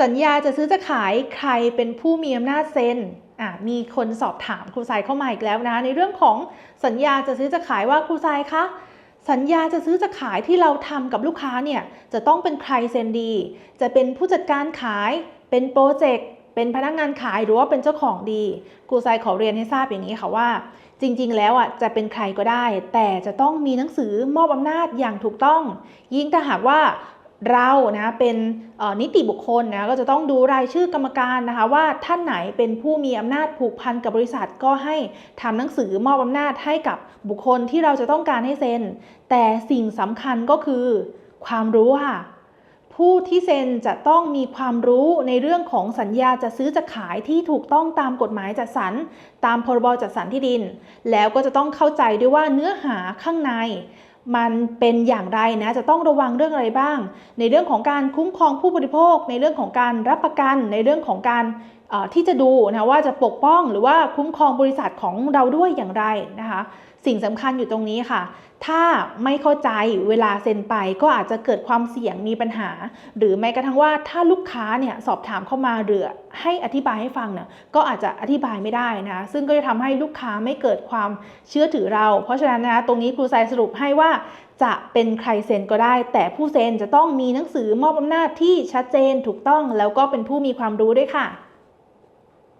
สัญญาจะซื้อจะขายใครเป็นผู้มีอำนาจเซ็นอะมีคนสอบถามครูทรายเข้ามาอีกแล้วนะ ในเรื่องของสัญญาจะซื้อจะขายว่าครูทรายคะสัญญาจะซื้อจะขายที่เราทำกับลูกค้าเนี่ยจะต้องเป็นใครเซ็นดี จะเป็นผู้จัดการขายเป็นโปรเจกต์เป็นพนักงานขายหรือว่าเป็นเจ้าของดีครูทรายขอเรียนให้ทราบอย่างนี้ค่ะว่า จริง ๆ แล้วอะจะเป็นใครก็ได้ แต่จะต้องมีหนังสือมอบอำนาจอย่างถูกต้อง ยิ่งถ้าหากว่า เรานะเป็นนิติบุคคลนะก็จะต้องดูรายชื่อกรรมการนะคะว่าท่านไหนเป็นผู้มีอำนาจผูกพันกับบริษัทก็ให้ทำหนังสือมอบอำนาจให้กับบุคคลที่เราจะต้องการให้เซ็น แต่สิ่งสำคัญก็คือ ความรู้ค่ะผู้ที่เซ็นจะต้องมีความรู้ในเรื่องของสัญญาจะซื้อจะขายที่ถูกต้องตามกฎหมายจัดสรรตามพรบจัดสรรที่ดิน แล้วก็จะต้องเข้าใจด้วยว่าเนื้อหาข้างใน มันเป็นอย่างไรนะจะต้องระวังเรื่องอะไรบ้าง ในเรื่องของการคุ้มครองผู้บริโภค ในเรื่องของการรับประกัน ในเรื่องของการ ที่จะดูนะว่าจะปกป้องหรือว่าคุ้มครองบริษัทของเราด้วยอย่างไรนะคะ สิ่งสำคัญอยู่ตรงนี้ค่ะ ถ้าไม่เข้าใจเวลาเซ็นไปก็อาจจะเกิดความเสี่ยงมีปัญหา หรือแม้กระทั่งว่าถ้าลูกค้าเนี่ยสอบถามเข้ามาหรือให้อธิบายให้ฟังเนี่ยก็อาจจะอธิบายไม่ได้นะซึ่งก็จะทำให้ลูกค้าไม่เกิดความเชื่อถือเรา เพราะฉะนั้นนะตรงนี้ครูทรายสรุปให้ว่าจะเป็นใครเซ็นก็ได้ แต่ผู้เซ็นจะต้องมีหนังสือมอบอำนาจที่ชัดเจนถูกต้อง แล้วก็เป็นผู้มีความรู้ด้วยค่ะ